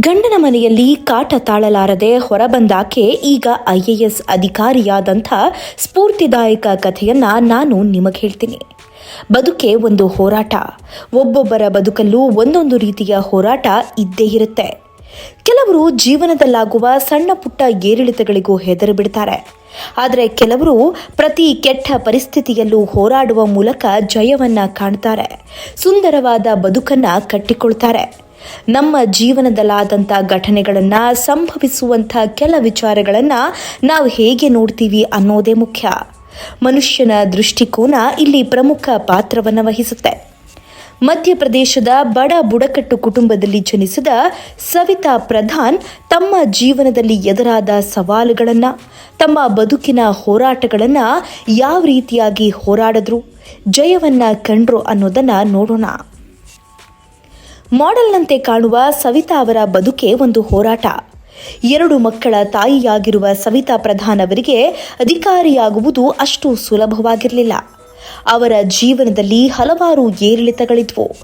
ಗಂಡನ ಮನೆಯಲ್ಲಿ ಕಾಟ ತಾಳಲಾರದೆ ಹೊರಬಂದಾಕೆ ಈಗ ಐಎಎಸ್ ಅಧಿಕಾರಿಯಾದಂಥ ಸ್ಫೂರ್ತಿದಾಯಕ ಕಥೆಯನ್ನ ನಾನು ನಿಮಗೆ ಹೇಳ್ತೀನಿ. ಬದುಕೆ ಒಂದು ಹೋರಾಟ. ಒಬ್ಬೊಬ್ಬರ ಬದುಕಲ್ಲೂ ಒಂದೊಂದು ರೀತಿಯ ಹೋರಾಟ ಇದ್ದೇ ಇರುತ್ತೆ. ಕೆಲವರು ಜೀವನದಲ್ಲಾಗುವ ಸಣ್ಣ ಪುಟ್ಟ ಏರಿಳಿತಗಳಿಗೂ ಹೆದರು ಬಿಡ್ತಾರೆ ಆದರೆ ಕೆಲವರು ಪ್ರತಿ ಕೆಟ್ಟ ಪರಿಸ್ಥಿತಿಯಲ್ಲೂ ಹೋರಾಡುವ ಮೂಲಕ ಜಯವನ್ನ ಕಾಣ್ತಾರೆ. ಸುಂದರವಾದ ಬದುಕನ್ನ ಕಟ್ಟಿಕೊಳ್ತಾರೆ. ನಮ್ಮ ಜೀವನದಲ್ಲಾದಂಥ ಘಟನೆಗಳನ್ನು ಸಂಭವಿಸುವಂಥ ಕೆಲ ವಿಚಾರಗಳನ್ನು ನಾವು ಹೇಗೆ ನೋಡ್ತೀವಿ ಅನ್ನೋದೇ ಮುಖ್ಯ. ಮನುಷ್ಯನ ದೃಷ್ಟಿಕೋನ ಇಲ್ಲಿ ಪ್ರಮುಖ ಪಾತ್ರವನ್ನು ವಹಿಸುತ್ತೆ. ಮಧ್ಯಪ್ರದೇಶದ ಬಡ ಬುಡಕಟ್ಟು ಕುಟುಂಬದಲ್ಲಿ ಜನಿಸಿದ ಸವಿತಾ ಪ್ರಧಾನ್ ತಮ್ಮ ಜೀವನದಲ್ಲಿ ಎದುರಾದ ಸವಾಲುಗಳನ್ನು, ತಮ್ಮ ಬದುಕಿನ ಹೋರಾಟಗಳನ್ನು ಯಾವ ರೀತಿಯಾಗಿ ಹೋರಾಡಿದ್ರು, ಜಯವನ್ನ ಕಂಡ್ರು ಅನ್ನೋದನ್ನ ನೋಡೋಣ. ಮಾಡೆಲ್ನಂತೆ ಕಾಣುವ ಸವಿತಾ ಅವರ ಬದುಕೆ ಒಂದು ಹೋರಾಟ. ಎರಡು ಮಕ್ಕಳ ತಾಯಿಯಾಗಿರುವ ಸವಿತಾ ಪ್ರಧಾನ್ ಅವರಿಗೆ ಅಧಿಕಾರಿಯಾಗುವುದು ಅಷ್ಟು ಸುಲಭವಾಗಿರಲಿಲ್ಲ. ಅವರ ಜೀವನದಲ್ಲಿ ಹಲವಾರು ಏರಿಳಿತಗಳಿದ್ವು.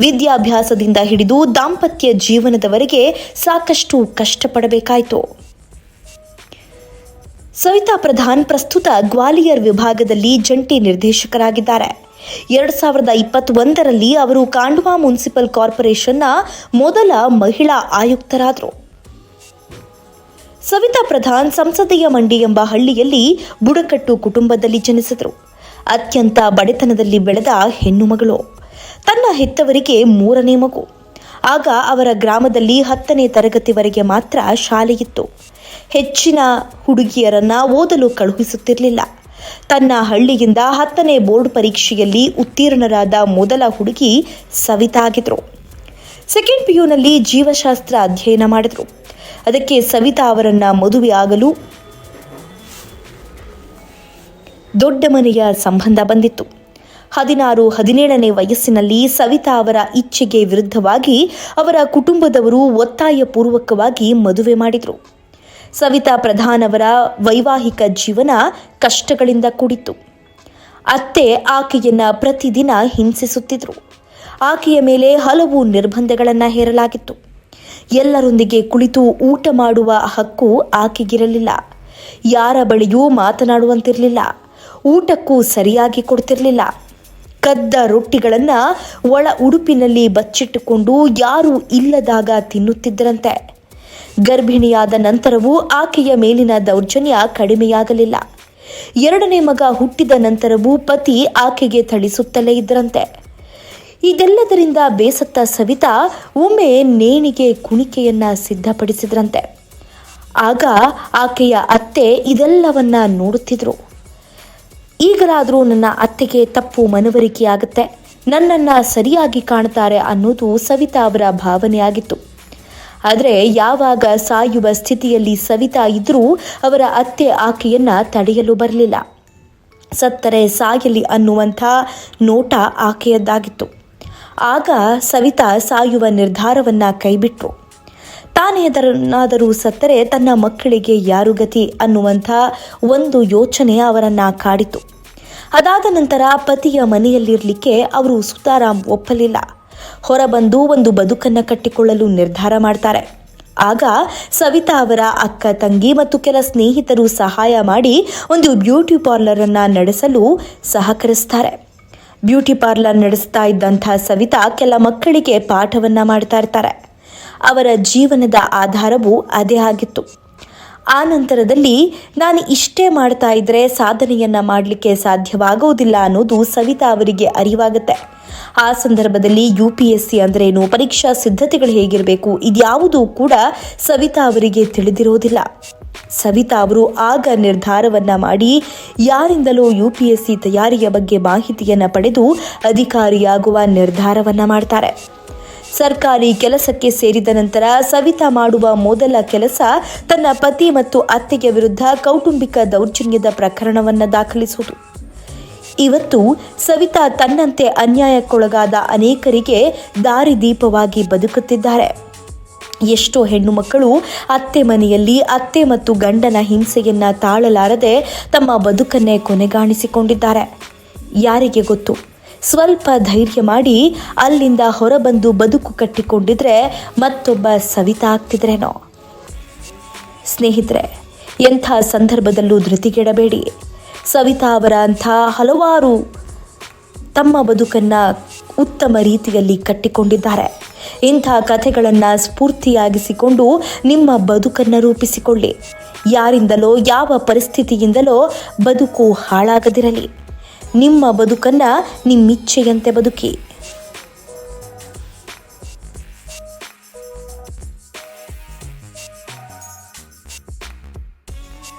ವಿದ್ಯಾಭ್ಯಾಸದಿಂದ ಹಿಡಿದು ದಾಂಪತ್ಯ ಜೀವನದವರೆಗೆ ಸಾಕಷ್ಟು ಕಷ್ಟಪಡಬೇಕಾಯಿತು. ಸವಿತಾ ಪ್ರಧಾನ್ ಪ್ರಸ್ತುತ ಗ್ವಾಲಿಯರ್ ವಿಭಾಗದಲ್ಲಿ ಜಂಟಿ ನಿರ್ದೇಶಕರಾಗಿದ್ದಾರೆ. ಎರಡು ಸಾವಿರದ ಇಪ್ಪತ್ತೊಂದರಲ್ಲಿ ಅವರು ಕಾಂಡ್ವಾ ಮುನ್ಸಿಪಲ್ ಕಾರ್ಪೊರೇಷನ್ನ ಮೊದಲ ಮಹಿಳಾ ಆಯುಕ್ತರಾದರು. ಸವಿತಾ ಪ್ರಧಾನ್ ಸಂಸದೀಯ ಮಂಡಿ ಎಂಬ ಹಳ್ಳಿಯಲ್ಲಿ ಬುಡಕಟ್ಟು ಕುಟುಂಬದಲ್ಲಿ ಜನಿಸಿದರು. ಅತ್ಯಂತ ಬಡತನದಲ್ಲಿ ಬೆಳೆದ ಹೆಣ್ಣುಮಗಳು. ತನ್ನ ಹೆತ್ತವರಿಗೆ ಮೂರನೇ ಮಗು. ಆಗ ಅವರ ಗ್ರಾಮದಲ್ಲಿ ಹತ್ತನೇ ತರಗತಿವರೆಗೆ ಮಾತ್ರ ಶಾಲೆಯಿತ್ತು. ಹೆಚ್ಚಿನ ಹುಡುಗಿಯರನ್ನ ಓದಲು ಕಳುಹಿಸುತ್ತಿರಲಿಲ್ಲ. ತನ್ನ ಹಳ್ಳಿಯಿಂದ ಹತ್ತನೇ ಬೋರ್ಡ್ ಪರೀಕ್ಷೆಯಲ್ಲಿ ಉತ್ತೀರ್ಣರಾದ ಮೊದಲ ಹುಡುಗಿ ಸವಿತಾ ಆಗಿದ್ರು ಸೆಕೆಂಡ್ ಪಿಯುನಲ್ಲಿ ಜೀವಶಾಸ್ತ್ರ ಅಧ್ಯಯನ ಮಾಡಿದ್ರು. ಅದಕ್ಕೆ ಸವಿತಾ ಅವರನ್ನ ಮದುವೆಯಾಗಲು ದೊಡ್ಡ ಮನೆಯ ಸಂಬಂಧ ಬಂದಿತ್ತು. ಹದಿನಾರು, ಹದಿನೇಳನೇ ವಯಸ್ಸಿನಲ್ಲಿ ಸವಿತಾ ಅವರ ಇಚ್ಛೆಗೆ ವಿರುದ್ಧವಾಗಿ ಅವರ ಕುಟುಂಬದವರು ಒತ್ತಾಯಪೂರ್ವಕವಾಗಿ ಮದುವೆ ಮಾಡಿದರು. ಸವಿತಾ ಪ್ರಧಾನ್ ಅವರ ವೈವಾಹಿಕ ಜೀವನ ಕಷ್ಟಗಳಿಂದ ಕೂಡಿತ್ತು. ಅತ್ತೆ ಆಕೆಯನ್ನ ಪ್ರತಿದಿನ ಹಿಂಸಿಸುತ್ತಿದ್ರು. ಆಕೆಯ ಮೇಲೆ ಹಲವು ನಿರ್ಬಂಧಗಳನ್ನು ಹೇರಲಾಗಿತ್ತು. ಎಲ್ಲರೊಂದಿಗೆ ಕುಳಿತು ಊಟ ಮಾಡುವ ಹಕ್ಕು ಆಕೆಗಿರಲಿಲ್ಲ. ಯಾರ ಬಳಿಯೂ ಮಾತನಾಡುವಂತಿರಲಿಲ್ಲ. ಊಟಕ್ಕೂ ಸರಿಯಾಗಿ ಕೊಡ್ತಿರಲಿಲ್ಲ. ಕದ್ದ ರೊಟ್ಟಿಗಳನ್ನು ಒಳ ಉಡುಪಿನಲ್ಲಿ ಬಚ್ಚಿಟ್ಟುಕೊಂಡು ಯಾರೂ ಇಲ್ಲದಾಗ ತಿನ್ನುತ್ತಿದ್ದರಂತೆ. ಗರ್ಭಿಣಿಯಾದ ನಂತರವೂ ಆಕೆಯ ಮೇಲಿನ ದೌರ್ಜನ್ಯ ಕಡಿಮೆಯಾಗಲಿಲ್ಲ. ಎರಡನೇ ಮಗ ಹುಟ್ಟಿದ ನಂತರವೂ ಪತಿ ಆಕೆಗೆ ಥಳಿಸುತ್ತಲೇ ಇದ್ದರಂತೆ ಇದೆಲ್ಲದರಿಂದ ಬೇಸತ್ತ ಸವಿತಾ ಒಮ್ಮೆ ನೇಣಿಗೆ ಕುಣಿಕೆಯನ್ನ ಸಿದ್ಧಪಡಿಸಿದ್ರಂತೆ. ಆಗ ಆಕೆಯ ಅತ್ತೆ ಇದೆಲ್ಲವನ್ನ ನೋಡುತ್ತಿದ್ರು. ಈಗಲಾದರೂ ನನ್ನ ಅತ್ತೆಗೆ ತಪ್ಪು ಮನವರಿಕೆಯಾಗುತ್ತೆ. ನನ್ನನ್ನು ಸರಿಯಾಗಿ ಕಾಣ್ತಾರೆ ಅನ್ನೋದು ಸವಿತಾ ಅವರ ಭಾವನೆಯಾಗಿತ್ತು. ಆದರೆ ಯಾವಾಗ ಸಾಯುವ ಸ್ಥಿತಿಯಲ್ಲಿ ಸವಿತಾ ಇದ್ರೂ ಅವರ ಅತ್ತೆ ಆಕೆಯನ್ನ ತಡೆಯಲು ಬರಲಿಲ್ಲ. ಸತ್ತರೆ ಸಾಯಲಿ ಅನ್ನುವಂಥ ನೋಟ ಆಕೆಯದ್ದಾಗಿತ್ತು. ಆಗ ಸವಿತಾ ಸಾಯುವ ನಿರ್ಧಾರವನ್ನ ಕೈಬಿಟ್ರು. ತಾನೇದರನ್ನಾದರೂ ಸತ್ತರೆ ತನ್ನ ಮಕ್ಕಳಿಗೆ ಯಾರು ಗತಿ ಅನ್ನುವಂಥ ಒಂದು ಯೋಚನೆ ಅವರನ್ನು ಕಾಡಿತು ಅದಾದ ನಂತರ ಪತಿಯ ಮನೆಯಲ್ಲಿರಲಿಕ್ಕೆ ಅವರು ಸುತಾರಾಮ್ ಒಪ್ಪಲಿಲ್ಲ. ಹೊರಬಂದು ಒಂದು ಬದುಕನ್ನ ಕಟ್ಟಿಕೊಳ್ಳಲು ನಿರ್ಧಾರ ಮಾಡ್ತಾರೆ. ಆಗ ಸವಿತಾ ಅವರ ಅಕ್ಕ, ತಂಗಿ ಮತ್ತು ಕೆಲ ಸ್ನೇಹಿತರು ಸಹಾಯ ಮಾಡಿ ಒಂದು ಬ್ಯೂಟಿ ಪಾರ್ಲರ್ ಅನ್ನ ನಡೆಸಲು ಸಹಕರಿಸ್ತಾರೆ. ಬ್ಯೂಟಿ ಪಾರ್ಲರ್ ನಡೆಸ್ತಾ ಇದ್ದಂಥ ಸವಿತಾ ಕೆಲ ಮಕ್ಕಳಿಗೆ ಪಾಠವನ್ನ ಮಾಡ್ತಾ ಇರ್ತಾರೆ. ಅವರ ಜೀವನದ ಆಧಾರವು ಅದೇ ಆಗಿತ್ತು. ಆ ನಂತರದಲ್ಲಿ ನಾನು ಇಷ್ಟೇ ಮಾಡ್ತಾ ಇದ್ರೆ ಸಾಧನೆಯನ್ನ ಮಾಡಲಿಕ್ಕೆ ಸಾಧ್ಯವಾಗುವುದಿಲ್ಲ ಅನ್ನೋದು ಸವಿತಾ ಅವರಿಗೆ ಅರಿವಾಗುತ್ತೆ. ಆ ಸಂದರ್ಭದಲ್ಲಿ ಯು ಪಿ ಎಸ್ ಸಿ ಅಂದ್ರೇನು? ಪರೀಕ್ಷಾ ಸಿದ್ಧತೆಗಳು ಹೇಗಿರಬೇಕು? ಇದ್ಯಾವುದೂ ಕೂಡ ಸವಿತಾ ಅವರಿಗೆ ತಿಳಿದಿರೋದಿಲ್ಲ ಸವಿತಾ ಅವರು ಆಗ ನಿರ್ಧಾರವನ್ನ ಮಾಡಿ ಯಾರಿಂದಲೂ ಯು ಪಿ ಎಸ್ ಸಿ ತಯಾರಿಯ ಬಗ್ಗೆ ಮಾಹಿತಿಯನ್ನು ಪಡೆದು ಅಧಿಕಾರಿಯಾಗುವ ನಿರ್ಧಾರವನ್ನ ಮಾಡ್ತಾರೆ. ಸರ್ಕಾರಿ ಕೆಲಸಕ್ಕೆ ಸೇರಿದ ನಂತರ ಸವಿತಾ ಮಾಡುವ ಮೊದಲ ಕೆಲಸ ತನ್ನ ಪತಿ ಮತ್ತು ಅತ್ತೆಗೆ ವಿರುದ್ಧ ಕೌಟುಂಬಿಕ ದೌರ್ಜನ್ಯದ ಪ್ರಕರಣವನ್ನು ದಾಖಲಿಸುವುದು. ಇವತ್ತು ಸವಿತಾ ತನ್ನಂತೆ ಅನ್ಯಾಯಕ್ಕೊಳಗಾದ ಅನೇಕರಿಗೆ ದಾರಿದೀಪವಾಗಿ ಬದುಕುತ್ತಿದ್ದಾರೆ. ಎಷ್ಟೋ ಹೆಣ್ಣು ಮಕ್ಕಳು ಅತ್ತೆ ಮನೆಯಲ್ಲಿ ಅತ್ತೆ ಮತ್ತು ಗಂಡನ ಹಿಂಸೆಯನ್ನು ತಾಳಲಾರದೆ ತಮ್ಮ ಬದುಕನ್ನೇ ಕೊನೆಗಾಣಿಸಿಕೊಂಡಿದ್ದಾರೆ. ಯಾರಿಗೆ ಗೊತ್ತು? ಸ್ವಲ್ಪ ಧೈರ್ಯ ಮಾಡಿ ಅಲ್ಲಿಂದ ಹೊರಬಂದು ಬದುಕು ಕಟ್ಟಿಕೊಂಡಿದ್ರೆ ಮತ್ತೊಬ್ಬ ಸವಿತಾ ಆಗ್ತಿದ್ರೇನೋ? ಸ್ನೇಹಿತರೆ, ಎಂಥ ಸಂದರ್ಭದಲ್ಲೂ ಧೃತಿಗೆಡಬೇಡಿ. ಸವಿತಾ ಅವರ ಅಂಥ ಹಲವಾರು ತಮ್ಮ ಬದುಕನ್ನು ಉತ್ತಮ ರೀತಿಯಲ್ಲಿ ಕಟ್ಟಿಕೊಂಡಿದ್ದಾರೆ. ಇಂಥ ಕಥೆಗಳನ್ನು ಸ್ಫೂರ್ತಿಯಾಗಿಸಿಕೊಂಡು ನಿಮ್ಮ ಬದುಕನ್ನು ರೂಪಿಸಿಕೊಳ್ಳಿ. ಯಾರಿಂದಲೋ, ಯಾವ ಪರಿಸ್ಥಿತಿಯಿಂದಲೋ ಬದುಕು ಹಾಳಾಗದಿರಲಿ. ನಿಮ್ಮ ಬದುಕನ್ನ ನಿಮ್ಮಿಚ್ಛೆಯಂತೆ ಬದುಕಿ.